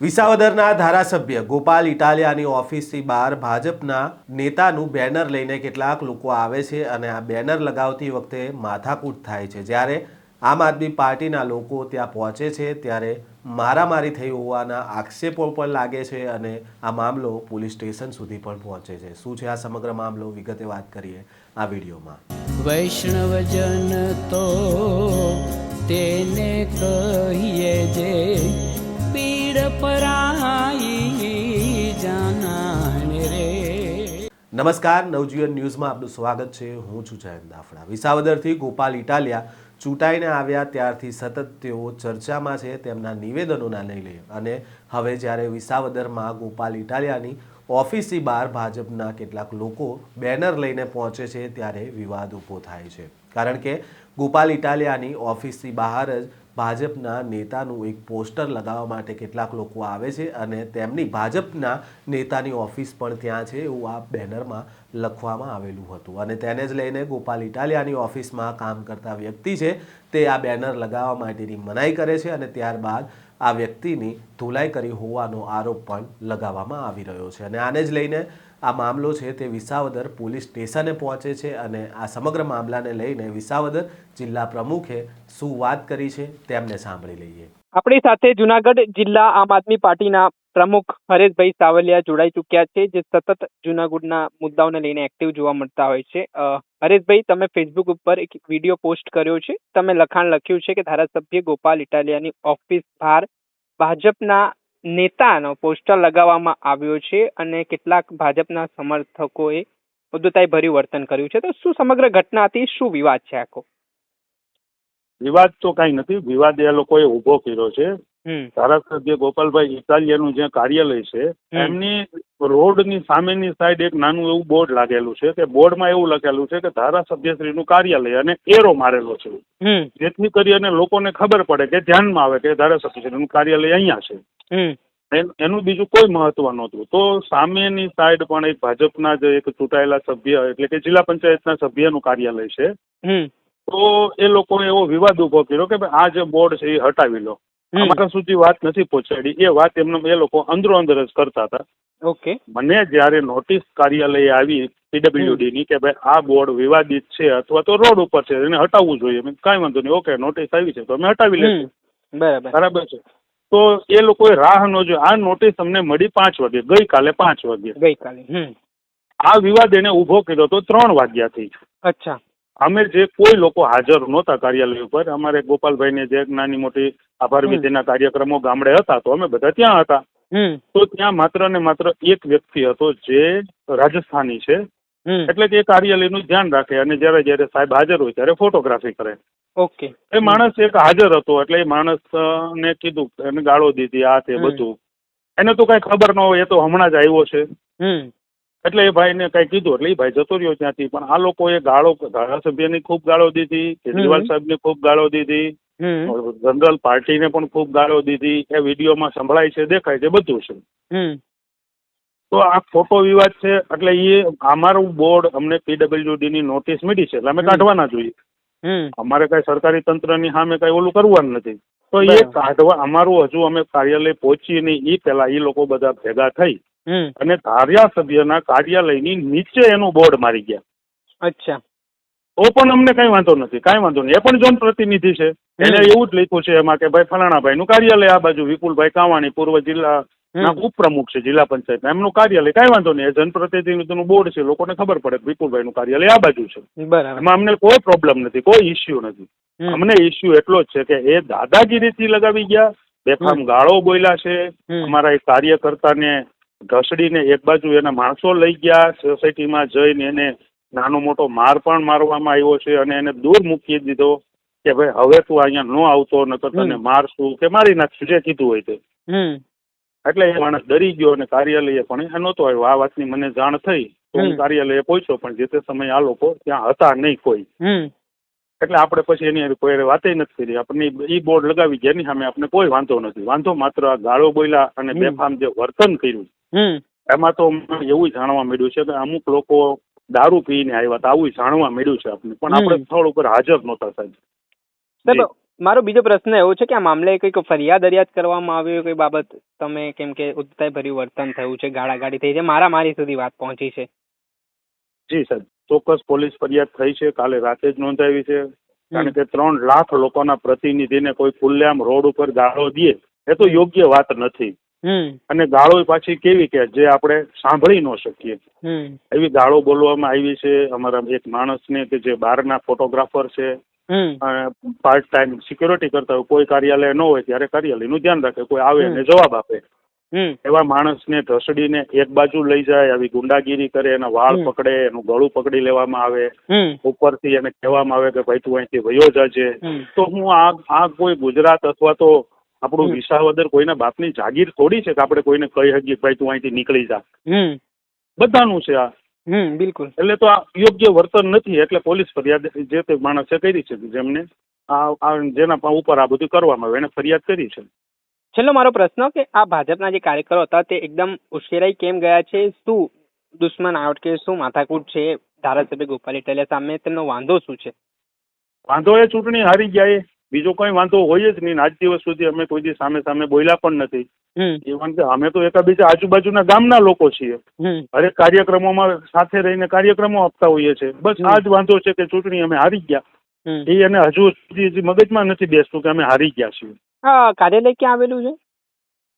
વિસાવદરના ધારાસભ્ય ગોપાલ ઇટાલિયાની ઓફિસથી બહાર ભાજપના નેતાનું બેનર લઈને કેટલાક લોકો આવે છે અને આ બેનર લગાવતી વખતે માથાકૂટ થાય છે. જ્યારે આમ આદમી પાર્ટીના લોકો ત્યાં પહોંચે છે, ત્યારે મારામારી થઈ હોવાના આક્ષેપો પણ લાગે છે અને આ મામલો પોલીસ સ્ટેશન સુધી પણ પહોંચે છે. શું છે આ સમગ્ર મામલો? વિગતે વાત કરીએ આ વિડીયોમાં. વૈષ્ણવજન તો તેને કહીએ જે નમસ્કાર, નવજીવન ન્યૂઝમાં આપનું સ્વાગત છે. હું છું જયંત દાફડા. વિસાવદરથી ગોપાલ ઇટાલિયા ચૂંટાઈને આવ્યા ત્યારથી સતત તેઓ ચર્ચામાં છે, તેમના નિવેદનોના લઈ અને હવે જ્યારે વિસાવદરમાં ગોપાલ ઇટાલિયાની ઓફિસની બહાર ભાજપના કેટલાક લોકો બેનર લઈને પહોંચે છે, ત્યારે વિવાદ ઊભો થાય છે. કારણ કે ગોપાલ ઇટાલિયાની ઓફિસની બહાર જ ભાજપના નેતાનું એક પોસ્ટર લગાવવા માટે કેટલાક લોકો આવે છે અને તેમની ભાજપના નેતાની ઓફિસ પણ ત્યાં છે એવું આ બેનરમાં લખવામાં આવેલું હતું. અને તેને જ લઈને ગોપાલ ઇટાલિયાની ઓફિસમાં કામ કરતા વ્યક્તિ છે તે આ બેનર લગાવવા માટેની મનાઈ કરે છે અને ત્યારબાદ આ વ્યક્તિની ધુલાઈ કરી હોવાનો આરોપ પણ લગાવવામાં આવી રહ્યો છે અને આને જ લઈને આ મામલો છે તે વિસાવદર પોલીસ સ્ટેશને પહોંચે છે અને આ સમગ્ર મામલાને લઈને વિસાવદર જિલ્લા પ્રમુખે શું વાત કરી છે તેમને સાંભળી લઈએ. આપણી સાથે જુનાગઢ જિલ્લા આમ આદમી પાર્ટીના પ્રમુખ હરેશભાઈ સાવલિયા જોડાઈ ચૂક્યા છે, જે સતત જુનાગઢના મુદ્દાઓને લઈને એક્ટિવ જોવા મળતા હોય છે. હરેશભાઈ, તમે ફેસબુક ઉપર એક વીડિયો પોસ્ટ કર્યો છે. તમે લખાણ લખ્યું છે કે ધારાસભ્ય ગોપાલ ઇટાલિયાની ઓફિસ બહાર ભાજપના નેતાનો પોસ્ટર લગાવવામાં આવ્યો છે અને કેટલાક ભાજપના સમર્થકોએ ઉદ્ધતાઈ ભર્યું વર્તન કર્યું છે. તો શું સમગ્ર ઘટના હતી શું વિવાદ છે આખો? વિવાદ તો કાંઈ નથી. વિવાદ એ લોકોએ ઊભો કર્યો છે. ધારાસભ્ય ગોપાલભાઈ ઇટાલિયાનું જે કાર્યાલય છે એમની રોડની સામેની સાઈડ એક નાનું એવું બોર્ડ લાગેલું છે કે બોર્ડમાં એવું લખેલું છે કે ધારાસભ્યશ્રીનું કાર્યાલય અને એરો મારેલો છે. જેથી જેથી કરીને લોકોને ખબર પડે કે ધ્યાનમાં આવે કે ધારાસભ્યશ્રીનું કાર્યાલય અહીંયા છે. એનું બીજું કોઈ મહત્વ નહોતું. તો સામેની સાઈડ પણ એક ભાજપના જ એક ચૂંટાયેલા સભ્ય એટલે કે જિલ્લા પંચાયતના સભ્યનું કાર્યાલય છે. તો એ લોકોએ એવો વિવાદ ઊભો કર્યો કે ભાઈ આ જે બોર્ડ છે એ હટાવી લો. અમારા સુધી વાત નથી પહોંચાડી. એ વાત એમને એ લોકો અંદરો અંદર જ કરતા હતા. ઓકે. મને જ્યારે નોટિસ કાર્યાલયે આવી પીડબ્લ્યુડી ની કે ભાઈ આ બોર્ડ વિવાદિત છે અથવા તો રોડ ઉપર છે એને હટાવવું જોઈએ મેં કાંઈ વાંધો નહીં. ઓકે નોટિસ આવી છે તો અમે હટાવી લઈશું બરાબર. બરાબર છે. તો એ લોકોએ રાહ નો જો આ નોટિસ અમને મળી પાંચ વાગે ગઈકાલે પાંચ વાગે. ગઈકાલે આ વિવાદ એને ઊભો કર્યો તો ત્રણ વાગ્યાથી અચ્છા. અમે જે કોઈ લોકો હાજર નહોતા કાર્યાલય ઉપર અમારે ગોપાલભાઈને જે નાની મોટી આભાર વિધિના કાર્યક્રમો ગામડે હતા તો અમે બધા ત્યાં હતા. તો ત્યાં માત્ર ને માત્ર એક વ્યક્તિ હતો જે રાજસ્થાની છે. એટલે કે એ કાર્યાલયનું ધ્યાન રાખે અને જ્યારે જ્યારે સાહેબ હાજર હોય ત્યારે ફોટોગ્રાફી કરે. ઓકે. એ માણસ એક હાજર હતો એટલે એ માણસ ને કીધું એને ગાળો દીધી આ તે બધું. એને તો કઈ ખબર ન હોય એ તો હમણાં જ આવ્યો છે. એટલે એ ભાઈને કઈ કીધું એટલે એ ભાઈ જતો રહ્યો ત્યાંથી. પણ આ લોકોએ ગાળો ધારાસભ્યની ખૂબ ગાળો દીધી કેજરીવાલ. સાહેબની ખૂબ ગાળો દીધી. જનરલ પાર્ટીને પણ ખૂબ ગાળો દીધી એ વિડીયોમાં સંભળાય છે દેખાય છે બધું છે. તો આ ખોટો વિવાદ છે એટલે એ અમારું બોર્ડ અમને પીડબ્લ્યુડી ની નોટિસ મળી છે એટલે અમે. કાઢવાના જોઈએ. હમ. અમારે કઈ સરકારી તંત્રની સામે કઈ ઓલું કરવાનું નથી. તો એ. કાઢવા અમારું હજુ અમે કાર્યાલય પહોંચીએ નહીં એ પેલા એ લોકો બધા ભેગા થઈ અને ધારાસભ્યના કાર્યાલયની નીચે એનું બોર્ડ મારી ગયા. અચ્છા. તો પણ અમને કઈ વાંધો નથી કાંઈ વાંધો નહીં. એ પણ જનપ્રતિનિધિ છે. એને એવું જ લખ્યું છે એમાં કે ભાઈ ફલાણાભાઈ નું કાર્યાલય આ બાજુ વિપુલભાઈ કાવાણી પૂર્વ જિલ્લા ઉપપ્રમુખ છે જિલ્લા પંચાયત એમનું કાર્યાલય કાંઈ વાંધો નહીં. જનપ્રતિનિધિનું બોર્ડ છે લોકોને ખબર પડે કે વિપુલભાઈનું કાર્યાલય આ બાજુ છે. એમાં અમને કોઈ પ્રોબ્લેમ નથી કોઈ ઇસ્યુ નથી. અમને ઇસ્યુ એટલો જ છે કે એ દાદાગીરીથી લગાવી ગયા બેફામ ગાળો બોલ્યા છે. અમારા એક કાર્યકર્તાને ઘસડીને એક બાજુ એના માણસો લઈ ગયા સોસાયટીમાં જઈને એને નાનો મોટો માર પણ મારવામાં આવ્યો છે અને એને દૂર મૂકી દીધો કે ભાઈ હવે તું અહીંયા ન આવતો નકર તને મારશું કે મારી નાખશું જે કીધું હોય તે. એટલે એ માણસ ડરી ગયો અને કાર્યાલયે પણ એ નહોતો આવ્યો. આ વાતની મને જાણ થઈ તો હું. કાર્યાલયે પહોંચ્યો પણ જે તે સમયે આ લોકો ત્યાં હતા નહીં કોઈ. એટલે આપણે પછી એની કોઈ વાતે નથી કરી. આપણને ઈ બોર્ડ લગાવી ગયા એની સામે આપણે કોઈ વાંધો નથી. વાંધો માત્ર આ ગાળો બોલ્યા અને બેફામ જે વર્તન કર્યું. એમાં તો એવું જાણવા મળ્યું છે કે અમુક લોકો દારૂ પીને આવ્યા હતા આવું જાણવા મળ્યું છે આપણને પણ આપણે સ્થળ ઉપર હાજર નહોતા સાહેબ. મારો બીજો પ્રશ્ન એવો છે કે આ મામલે કંઈક ફરિયાદ અરિયાદ કરવામાં આવી કઈ બાબત તમે કેમ કે ઉદ્ધતાઈ ભર્યું વર્તન થયું છે ગાળાગાળી થઈ છે મારા મારી સુધી વાત પહોંચી છે. જી સાહેબ ચોક્કસ પોલીસ ફરિયાદ થઈ છે કાલે રાતે જ નોંધાવી છે. કારણ કે ત્રણ લાખ લોકોના પ્રતિનિધિને કોઈ ખુલ્લેઆમ રોડ ઉપર ગાળો દે એ તો યોગ્ય વાત નથી. અને ગાળો પાછી કેવી કે જે આપણે સાંભળી ન શકીએ. એવી ગાળો બોલવામાં આવી છે અમારા એક માણસને કે જે બહારના ફોટોગ્રાફર છે. પાર્ટ ટાઈમ સિક્યોરિટી કરતા હોય કોઈ કાર્યાલય ન હોય ત્યારે કાર્યાલયનું ધ્યાન રાખે કોઈ આવે અને એને જવાબ આપે. હમ. એવા માણસને ઢસડીને એક બાજુ લઈ જાય આવી ગુંડાગીરી કરે એના વાળ પકડે એનું ગળું પકડી લેવામાં આવે. ઉપરથી એને કહેવામાં આવે કે ભાઈ તું અહીંથી વયો જાજે. તો હું આ આ કોઈ ગુજરાત અથવા તો આપણું. વિસાવદર કોઈના બાપની જાગીર થોડી છે કે આપણે કોઈને કહી શકીએ ભાઈ તું અહીંથી નીકળી જા. બધાનું છે આ. બિલકુલ. એટલે તો આ યોગ્ય વર્તન નથી એટલે પોલીસ ફરિયાદ જે તે માણસે કરી છે જેમને આ આ જેના ઉપર આ બધું કરવામાં આવે એને ફરિયાદ કરી છે. છેલ્લો મારો પ્રશ્ન કે આ ભાજપના જે કાર્યકરો હતા તે એકદમ ઉશ્કેરાઈ કેમ ગયા છે? શું દુશ્મન આઉટ કે શું માથાકૂટ છે? ધારાસભ્ય ગોપાલ ઇટાલિયા સામે તેમનો વાંધો શું છે? વાંધો એ ચૂંટણી હારી ગયા એ. બીજો કઈ વાંધો હોય જ નહીં. આજ દિવસ સુધી અમે કોઈ દી સામે સામે બોલ્યા પણ નથી. ઇવન કે અમે તો એકાબીજા આજુબાજુના ગામના લોકો છીએ. હરેક કાર્યક્રમોમાં સાથે રહીને કાર્યક્રમો આપતા હોઈએ છીએ. બસ. આ જ વાંધો છે કે ચૂંટણી અમે હારી ગયા. એ એને હજુ સુધી મગજમાં નથી બેસતું કે અમે હારી ગયા છીએ. કાર્યાલય ક્યાં આવેલું છે?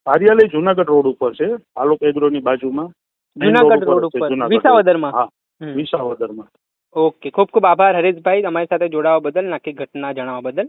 કાર્યાલય જુનાગઢ રોડ ઉપર છે. આલોક એગ્રોની બાજુમાં. જુનાગઢ રોડ ઉપર. વિસાવદરમાં? હા. વિસાવદરમાં. ઓકે. ખૂબ ખૂબ આભાર હરેશભાઈ. અમારી સાથે જોડાવા બદલ નાખી ઘટના જણાવવા બદલ.